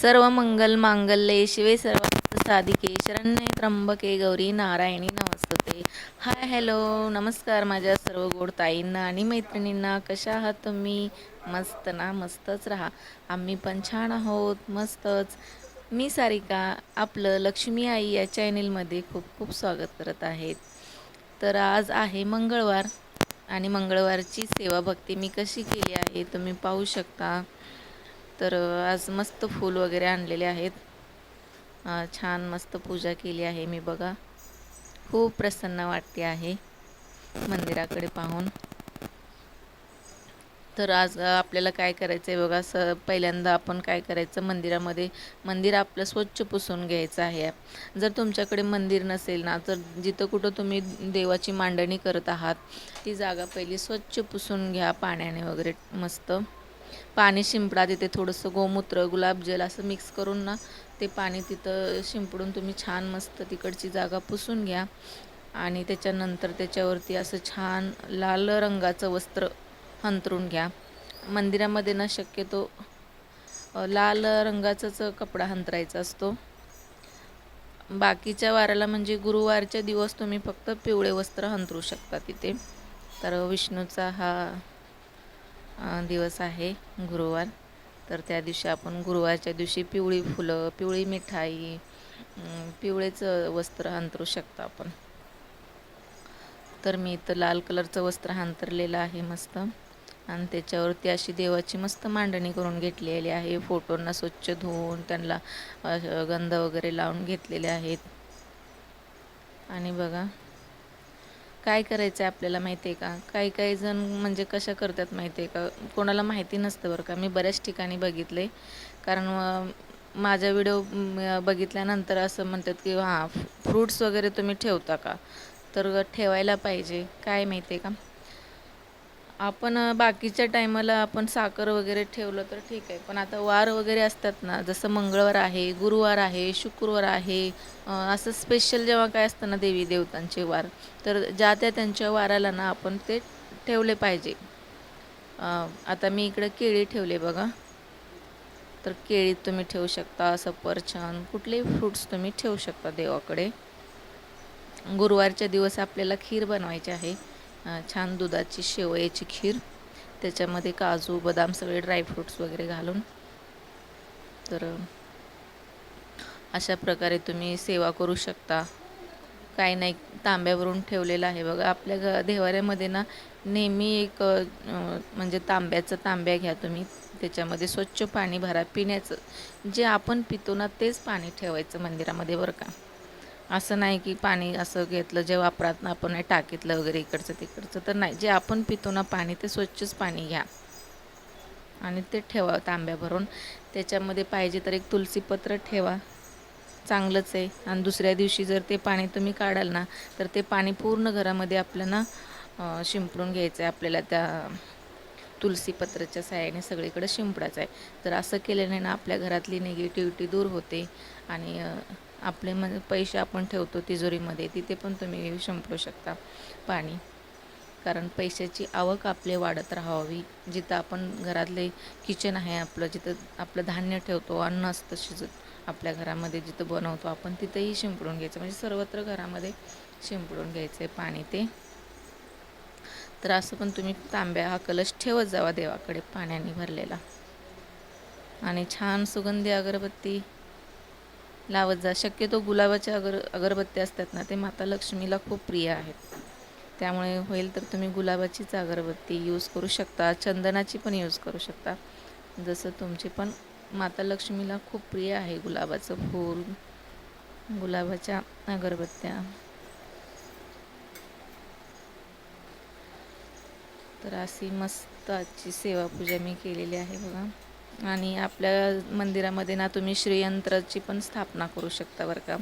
सर्व मंगल मांगल्ये शिवे सर्व साधिके शरण्ये त्र्यंबके गौरी नारायणी नमस्ते हाय हॅलो नमस्कार माझ्या सर्व गोड ताईंना आणि मैत्रिणींना. कशा आहात तुम्ही? मस्त ना मस्तच राहा. आम्ही पण छान आहोत मस्तच. मी सारिका आपलं लक्ष्मी आई या चॅनेलमध्ये खूप खूप स्वागत करत आहेत तर आज आहे मंगळवार आणि मंगळवारची सेवा भक्ती मी कशी केली आहे तुम्ही पाहू शकता. तर आज मस्त फूल वगैरे आणलेले आहेत. छान मस्त पूजा केली आहे मी बघा. खूप प्रसन्न वाटते आहे मंदिराकडे पाहून. तर आज आपल्याला काय करायचं आहे बघा स पहिल्यांदा आपण काय करायचं मंदिरामध्ये मंदिर आपलं स्वच्छ पुसून घ्यायचं आहे. जर तुमच्याकडे मंदिर नसेल ना तर जिथं कुठं तुम्ही देवाची मांडणी करत आहात ती जागा पहिली स्वच्छ पुसून घ्या पाण्याने वगैरे मस्त. पाणी शिंपडा तिथे थोडंसं गोमूत्र गुलाबजल असं मिक्स करून ना ते पाणी तिथं शिंपडून तुम्ही छान मस्त तिकडची जागा पुसून घ्या. आणि त्याच्यानंतर त्याच्यावरती असं छान लाल रंगाचं वस्त्र हंतरून घ्या. मंदिरामध्ये ना शक्यतो लाल रंगाचाच कपडा हंतरायचा असतो. बाकीच्या वाराला म्हणजे गुरुवारच्या दिवस तुम्ही फक्त पिवळे वस्त्र हंतरू शकता तिथे. तर विष्णूचा हा दिवस आहे गुरुवार. तर त्या दिवशी आपण गुरुवारच्या दिवशी पिवळी फुलं पिवळी मिठाई पिवळेच वस्त्र अंतरू शकतो आपण. तर मी इथं लाल कलरचं वस्त्र अंतरलेलं आहे मस्त. आणि त्याच्यावरती अशी देवाची मस्त मांडणी करून घेतलेली आहे. फोटोंना स्वच्छ धुवून त्यांना गंध वगैरे लावून घेतलेले आहेत. आणि बघा काय करायचं आहे आपल्याला माहिती आहे का? काही काही जण म्हणजे कशा करतात माहिती आहे का? कोणाला माहिती नसतं बरं का. मी बऱ्याच ठिकाणी बघितले कारण माझा व्हिडिओ बघितल्यानंतर असं म्हणतात की हां फ्रूट्स वगैरे तुम्ही ठेवता का? तर ठेवायला पाहिजे. काय माहिती आहे का? आपण बाकीच्या टायमाला आपण साखर वगैरे ठेवलं तर ठीक आहे. पण आता वार वगैरे असतात ना जसं मंगळवार आहे गुरुवार आहे शुक्रवार आहे असं स्पेशल जेव्हा काय असतं ना देवी देवतांचे वार तर ज्या त्या त्यांच्या वाराला ना आपण ते ठेवले पाहिजे. आता मी इकडं केळी ठेवले बघा. तर केळी तुम्ही ठेवू शकता सफरचंद कुठलेही फ्रूट्स तुम्ही ठेवू शकता देवाकडे. गुरुवारच्या दिवस आपल्याला खीर बनवायची आहे. छान दुधाची शेवयाची खीर त्याच्यामध्ये काजू बदाम सगळे ड्रायफ्रूट्स वगैरे घालून. तर अशा प्रकारे तुम्ही सेवा करू शकता. काही नाही तांब्यावरून ठेवलेलं आहे. बघा आपल्या घ देवाऱ्यामध्ये ना नेहमी एक म्हणजे तांब्याचं तांब्या घ्या तुम्ही. त्याच्यामध्ये स्वच्छ पाणी भरा. पिण्याचं जे आपण पितो ना तेच पाणी ठेवायचं मंदिरामध्ये बरं का. असं नाही की पाणी असं घेतलं जे वापरात ना आपण टाकीतलं वगैरे इकडचं तिकडचं तर नाही. जे आपण पितो ना पाणी ते स्वच्छच पाणी घ्या. आणि ते ठेवा तांब्या भरून. त्याच्यामध्ये पाहिजे तर एक तुलसीपत्र ठेवा. चांगलंच आहे. आणि दुसऱ्या दिवशी जर ते पाणी तुम्ही काढाल ना तर ते पाणी पूर्ण घरामध्ये आपल्याला शिंपडून घ्यायचं आहे. आपल्याला त्या तुलसीपत्राच्या साह्याने सगळीकडे शिंपडायचं आहे. तर असं केल्याने ना आपल्या घरातली निगेटिव्हिटी दूर होते. आणि आपले म पैसे आपण ठेवतो तिजोरीमध्ये तिथे पण तुम्ही शिंपडू शकता पाणी. कारण पैशाची आवक आपले वाढत राहावी. जिथं आपण घरातले किचन आहे आपलं जिथं आपलं धान्य ठेवतो अन्न असतं शिजत आपल्या घरामध्ये जिथं बनवतो आपण तिथंही शिंपडून घ्यायचं. म्हणजे सर्वत्र घरामध्ये शिंपडून घ्यायचं आहे पाणी ते. तर असं पण तुम्ही तांब्या हा कलश ठेवत जावा देवाकडे पाण्याने भरलेला. आणि छान सुगंधी अगरबत्ती लावत जा. शक्यतो गुलाबाच्या अगर अगरबत्त्या असतात ना ते माता लक्ष्मीला खूप प्रिय आहेत. त्यामुळे होईल तर तुम्ही गुलाबाचीच अगरबत्ती यूज करू शकता चंदनाची पण यूज करू शकता. जसं तुमची पण माता लक्ष्मीला खूप प्रिय आहे गुलाबाचं फूल गुलाबाच्या अगरबत्त्या. तर अशी मस्त आजची सेवापूजा मी केलेली आहे बघा. आणि आपल्या मंदिरामध्ये ना तुम्ही श्रीयंत्राची पण स्थापना करू शकता बरं का.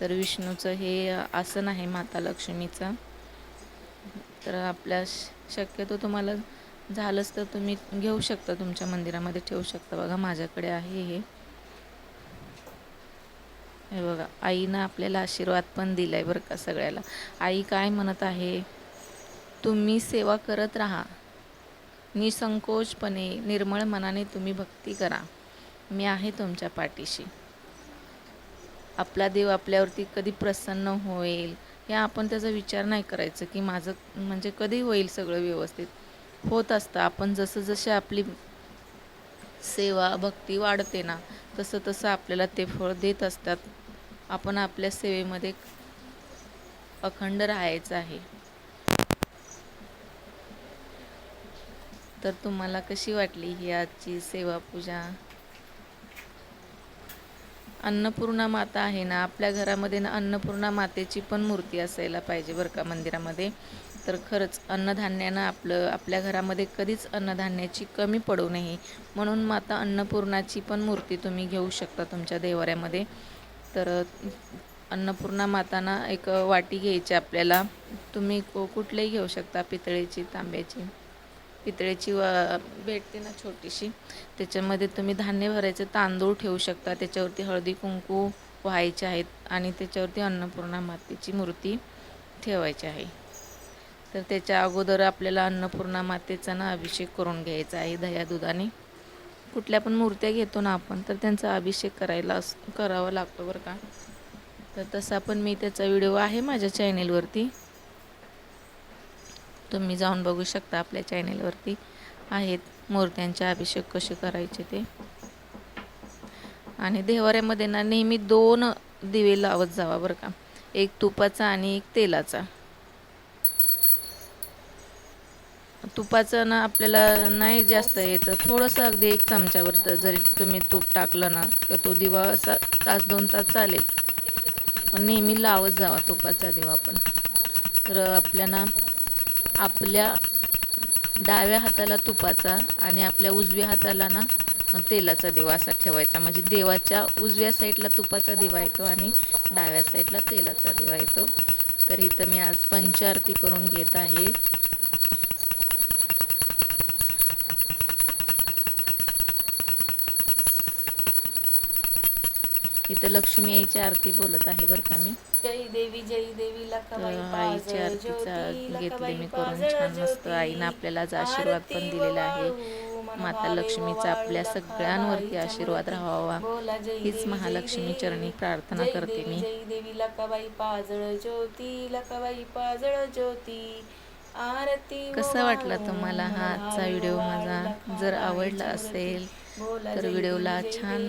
तर विष्णूचं हे आसन आहे माता लक्ष्मीचं. तर आपल्या शक्यतो तुम्हाला झालंच तर तुम्ही घेऊ शकता तुमच्या मंदिरामध्ये ठेवू शकता. बघा माझ्याकडे आहे हे. हे बघा आईनं आपल्याला आशीर्वाद पण दिला आहे बरं का सगळ्याला. आई काय म्हणत आहे तुम्ही सेवा करत राहा. निसंकोचपणे निर्मळ मनाने तुम्ही भक्ती करा. मी आहे तुमच्या पाठीशी. आपला देव आपल्यावरती कधी प्रसन्न होईल या आपण त्याचा विचार नाही करायचं की माझं म्हणजे कधी होईल सगळं व्यवस्थित. होत असतं. आपण जसं जसे आपली सेवा भक्ती वाढते ना तसं तसं आपल्याला ते फळ देत असतात. आपण आपल्या सेवेमध्ये अखंड राहायचं आहे. तर तुम्हाला कशी वाटली ही आजची सेवा पूजा? अन्नपूर्णा माता आहे ना आपल्या घरामध्ये ना अन्नपूर्णा मातेची पण मूर्ती असायला पाहिजे बरं का मंदिरामध्ये. तर खरंच अन्नधान्यानं आपलं आपल्या घरामध्ये कधीच अन्नधान्याची कमी पडू नये. म्हणून माता अन्नपूर्णाची पण मूर्ती तुम्ही घेऊ शकता तुमच्या देवाऱ्यामध्ये. तर अन्नपूर्णा माताना एक वाटी घ्यायची आपल्याला. तुम्ही कुठलेही घेऊ शकता पितळेची तांब्याची. पितळेची वा भेटते ना छोटीशी. त्याच्यामध्ये तुम्ही धान्य भरायचं तांदूळ ठेवू शकता. त्याच्यावरती हळदी कुंकू व्हायचे आहेत आणि त्याच्यावरती अन्नपूर्णा मातेची मूर्ती ठेवायची आहे. तर त्याच्या अगोदर आपल्याला अन्नपूर्णा मातेचा ना अभिषेक करून घ्यायचा आहे दह्या दुधाने. कुठल्या पण मूर्त्या घेतो ना आपण तर त्यांचा अभिषेक करायला करावा लागतो बरं का. तर तसा पण मी त्याचा व्हिडिओ आहे माझ्या चॅनेलवरती तुम्ही जाऊन बघू शकता आपल्या चॅनेलवरती आहेत मूर्त्यांचे अभिषेक कसे करायचे ते. आणि देवाऱ्यामध्ये ना नेहमी दोन दिवे लावत जावा बरं का. एक तुपाचा आणि एक तेलाचा. तुपाचं ना आपल्याला नाही जास्त येतं. थोडंसं अगदी एक चमच्यावर तर जरी तुम्ही तूप टाकलं ना तर तो दिवा असा तास दोन तास चालेल. पण नेहमी लावत जावा तुपाचा दिवा पण तर आपल्याला आपल्या डाव्या हाताला तुपाचा आणि आपल्या उजव्या हाताला ना तेलाचा दिवा असा ठेवायचा. म्हणजे देवाच्या उजव्या साईडला तुपाचा दिवा येतो आणि डाव्या साईडला तेलाचा दिवा येतो. तर इथं मी आज पंचारती करून घेत आहे. इथं लक्ष्मी आईची आरती बोलत आहे बरं का मी. जय देवी जय देवी आईची आरतीचा घेतली मी करून छान मस्त. आईनं आपल्याला आज आशीर्वाद पण दिलेला आहे. माता लक्ष्मीचा आपल्या सगळ्यांवरती आशीर्वाद राहावा. हीच महालक्ष्मी चरणी प्रार्थना करते मी. जय देवी लकाबाई पाजळ ज्योती लकाबाई पाजळ ज्योती. आरती कसा वाटला तुम्हाला हा आजचा व्हिडिओ माझा? जर आवडला असेल तर व्हिडिओला छान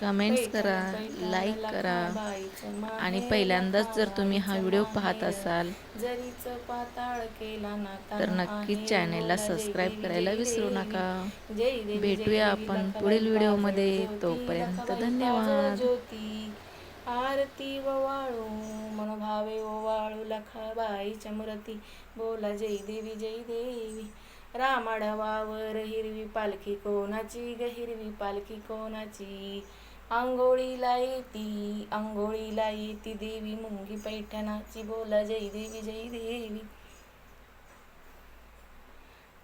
कमेंट्स करा लाईक करा. आणि पहिल्यांदाच जर तुम्ही हा व्हिडिओ पाहत असाल तर नक्कीच चॅनेलला सबस्क्राईब करायला विसरू नका. भेटूया आपण पुढील व्हिडिओमध्ये. तोपर्यंत धन्यवाद. आरती वाळू मनोभावे वाळू लखाबाईच्या मूर्ती बोला जय देवी जय देवी. रामाडवावर हिरवी पालखी कोणाची ग हिरवी पालखी कोणाची? आंघोळीला येती आंघोळीला येती देवी मुंगी पैठणाची बोला जय देवी जय देवी.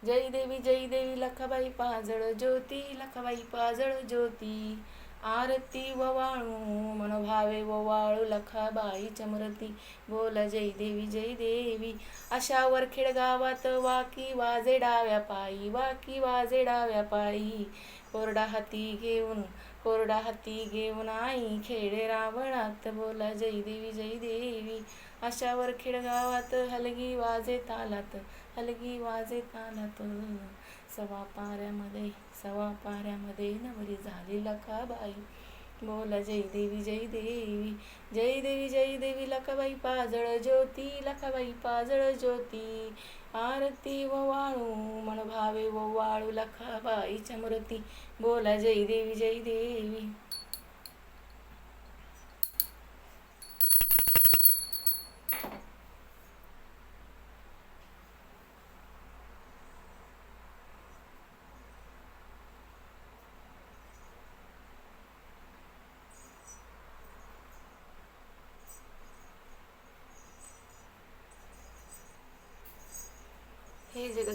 जय देवी जय देवी लखाबाई पाजळ ज्योती लखाबाई पाजळ ज्योती. आरती ववाळू मनोभावे ववाळू लखाबाई चमरती बोल जय देवी जय देवी. अशा वरखेड गावात वाकी वाजे डाव्या पायी वाकी वाजे डाव्या पायी. कोरडा हाती घेऊन कोरडा हाती घेऊन आई खेडे रावणात बोला जय देवी जय देवी. अशा वरखेड गावात हलगी वाजे तालात हलगी वाजे तालात सवा पाऱ्यामध्ये सवा पाऱ्यामध्ये नवरी झाली लखाबाई बोला जय देवी जय देवी जय देवी जय देवी लखाबाई पाजळ ज्योती लखाबाई पाजळ ज्योती. आरती व वाळू मन भावे व वाळू लखाबाई चमृती बोला जय देवी जय देवी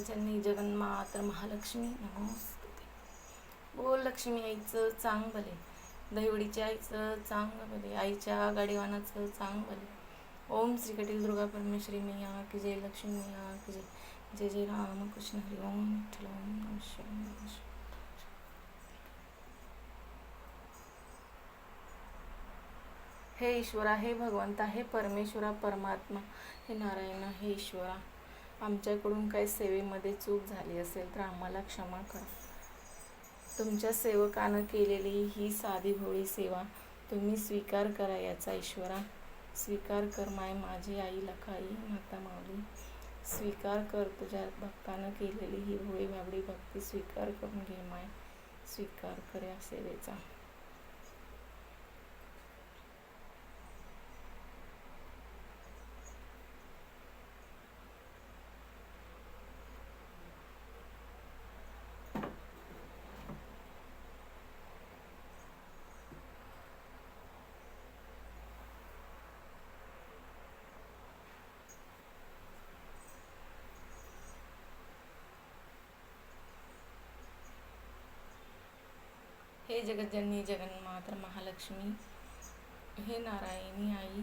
जननी जगन्मातर महालक्ष्मी नमस्ते. बोल लक्ष्मी आईचं चांग भले. दहिवडीच्या आईचं चांग भले. आईच्या गाडीवानाचं चांग भले. ओम श्रीकटील दुर्गा परमेश्वरी मैया की जय लक्ष्मी मैया की जय जय जय राम कृष्ण हरी ओम विठ्ठल ओम हे ईश्वरा हे भगवंता हे परमेश्वरा परमात्मा. हे नारायण हे ईश्वरा. आमच्याकडून काही सेवेमध्ये चूक झाली असेल तर आम्हाला क्षमा करा. तुमच्या सेवकानं केलेली ही साधी भोळी सेवा तुम्ही स्वीकार करा याचा ईश्वरा. स्वीकार कर माय माझी आई लखाई माता माऊली. स्वीकार कर तुझ्या भक्तानं केलेली ही भोळी भाबडी भक्ती स्वीकार करून घे माय. स्वीकार कर या सेवेचा. हे जगज्जननी जगन्मातर महालक्ष्मी. हे नारायणी आई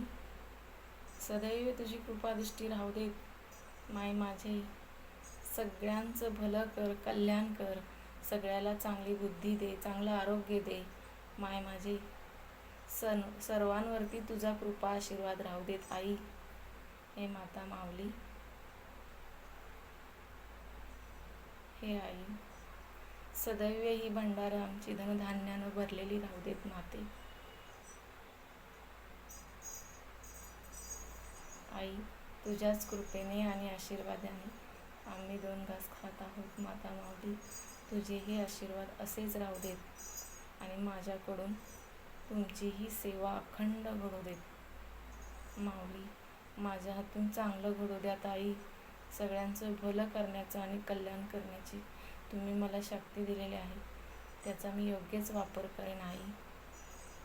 सदैव तुझी कृपादृष्टी राहू दे माय माझे सगळ्यांचं भलं कर कल्याण कर. सगळ्याला चांगली बुद्धी दे चांगलं आरोग्य दे. माय माझे सन सर्वांवरती तुझा कृपा आशीर्वाद राहू देत आई. हे माता माऊली. हे आई. सदैव ही भंडार आमची. धनधान्यानं भरलेली राहू देत माते. आई तुझ्याच कृपेने आणि आशीर्वादाने आम्ही दोन घास खात आहोत माता माऊली. तुझेही आशीर्वाद असेच राहू देत आणि माझ्याकडून तुमचीही सेवा अखंड घडू देत. माऊली माझ्या हातून चांगलं घडू द्या आई सगळ्यांचं भलं करण्याचं आणि कल्याण करण्याची तुम्ही मला शक्ती दिलेली आहे. त्याचा मी योग्यच वापर करेन आई.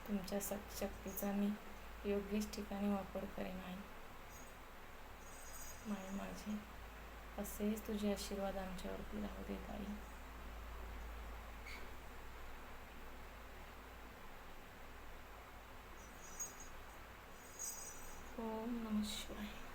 तुमच्या सक शक्तीचा मी योग्यच ठिकाणी वापर करेन आई. माय माझे. असेच तुझे आशीर्वाद आमच्यावरती राहू देत आई. ओम नम शिवाय.